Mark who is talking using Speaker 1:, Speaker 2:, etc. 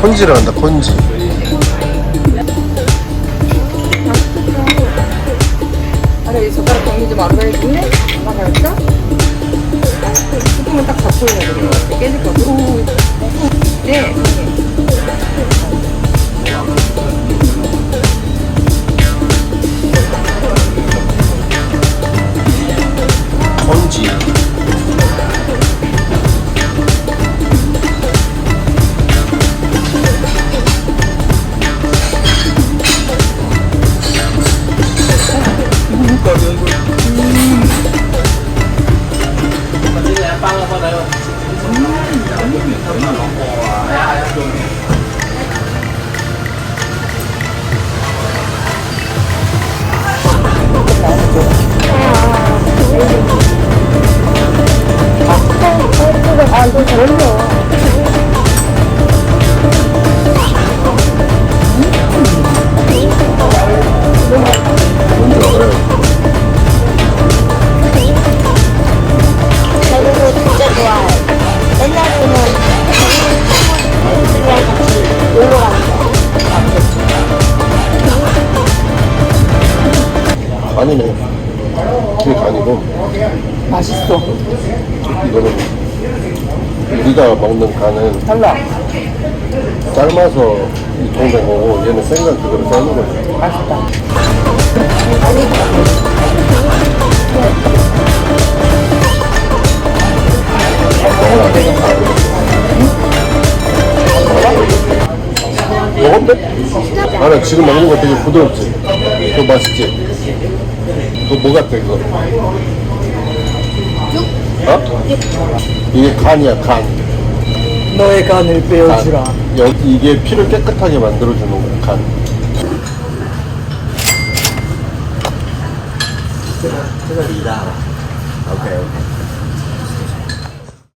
Speaker 1: 콘지를 한다 콘지.
Speaker 2: 아래 이 젓가락 정리 좀할
Speaker 1: 간이네 그게 간이고
Speaker 2: 맛있어.
Speaker 1: 이거는 우리가 먹는 간은
Speaker 2: 달라.
Speaker 1: 삶아서 유통된 거고 얘는 생간 그대로 삶은 거지
Speaker 2: 맛있다.
Speaker 1: 먹었대? 나는 지금 먹는 거 되게 부드럽지? 그거 맛있지? 그거 뭐 같아 그거? 어? 이게 간이야 간
Speaker 2: 너의 간을
Speaker 1: 간.
Speaker 2: 빼어주라.
Speaker 1: 여기 이게 피를 깨끗하게 만들어주는 거야 간
Speaker 3: ra rồi. Ok ok.